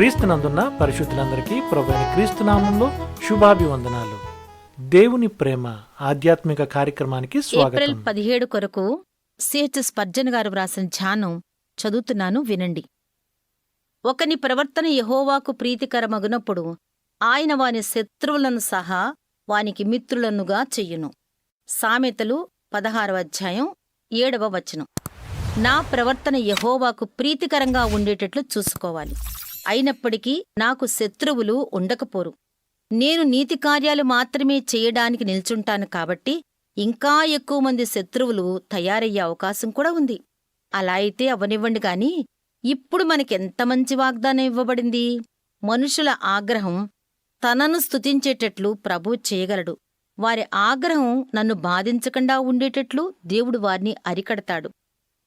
క్రీస్తునందున్న పరిశుద్ధులందరికీ ప్రభు క్రీస్తునామంలో శుభాభివందనాలు. దేవుని ప్రేమ ఆధ్యాత్మిక కార్యక్రమానికి ఏప్రిల్ స్వాగతం పదిహేడు కొరకు సిహెచ్ఎస్ పర్జన్ గారు వ్రాసిన ధ్యానం చదువుతున్నాను వినండి. ఒకని ప్రవర్తన యహోవాకు ప్రీతికరమగునప్పుడు ఆయన వాని శత్రువులను సహా వానికి మిత్రులనుగా చెయ్యును సామెతలు పదహారవ అధ్యాయం ఏడవ వచనం. నా ప్రవర్తన యహోవాకు ప్రీతికరంగా ఉండేటట్లు చూసుకోవాలి. అయినప్పటికీ నాకు శత్రువులు ఉండకపోరు. నేను నీతి కార్యాలు మాత్రమే చేయడానికి నిల్చుంటాను కాబట్టి ఇంకా ఎక్కువ మంది శత్రువులు తయారయ్యే అవకాశం కూడా ఉంది. అలా అయితే అవనివ్వండి గాని ఇప్పుడు మనకెంత మంచి వాగ్దానం ఇవ్వబడింది? మనుషుల ఆగ్రహం తనను స్తుతించేటట్లు ప్రభు చేయగలడు. వారి ఆగ్రహం నన్ను బాధించకుండా ఉండేటట్లు దేవుడు వారిని అరికడతాడు.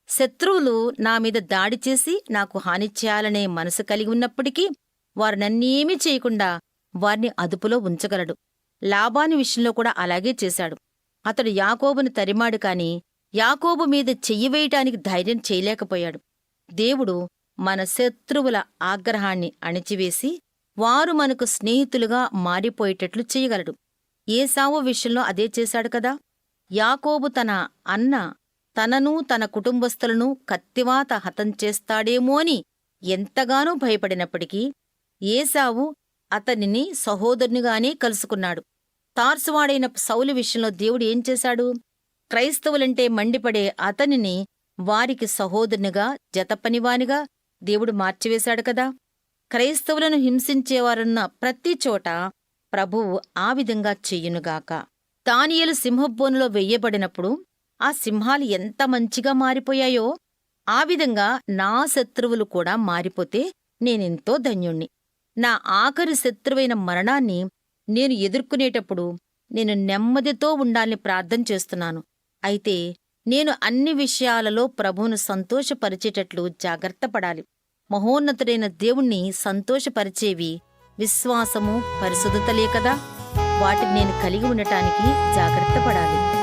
శత్రువులు నా మీద దాడి చేసి నాకు హాని చేయాలనే మనసు కలిగి ఉన్నప్పటికీ వారు నన్నేమీ చేయకుండా వారిని అదుపులో ఉంచగలడు. లాభాని విషయంలో కూడా అలాగే చేశాడు. అతడు యాకోబును తరిమాడు కాని యాకోబు మీద చెయ్యివేయటానికి ధైర్యం చేయలేకపోయాడు. దేవుడు మన శత్రువుల ఆగ్రహాన్ని అణిచివేసి వారు మనకు స్నేహితులుగా మారిపోయేటట్లు చేయగలడు. ఏసావు విషయంలో అదే చేశాడు కదా? యాకోబు తన అన్న తనను తన కుటుంబస్తులను కత్తివాత హతం చేస్తాడేమో అని ఎంతగానో భయపడినప్పటికీ ఏసావు అతనిని సహోదరునిగానే కలుసుకున్నాడు. తార్సువాడైన సౌలు విషయంలో దేవుడు ఏం చేశాడు? క్రైస్తవులంటే మండిపడే అతనిని వారికి సహోదరునిగా జతపనివానిగా దేవుడు మార్చివేశాడు కదా? క్రైస్తవులను హింసించేవారున్న ప్రతి చోట ప్రభువు ఆ విధంగా చెయ్యునుగాక దానియలు సింహబోనులో వెయ్యబడినప్పుడు ఆ సింహాలు ఎంత మంచిగా మారిపోయాయో ఆ విధంగా నా శత్రువులు కూడా మారిపోతే నేనెంతో ధన్యుణ్ణి. నా ఆఖరి శత్రువైన మరణాన్ని నేను ఎదుర్కొనేటప్పుడు నేను నెమ్మదితో ఉండాలని ప్రార్థన చేస్తున్నాను. అయితే నేను అన్ని విషయాలలో ప్రభువును సంతోషపరిచేటట్లు జాగ్రత్త పడాలి. మహోన్నతుడైన దేవుణ్ణి సంతోషపరిచేవి విశ్వాసము పరిశుద్ధతలే కదా. వాటిని నేను కలిగి ఉండటానికి జాగ్రత్త పడాలి.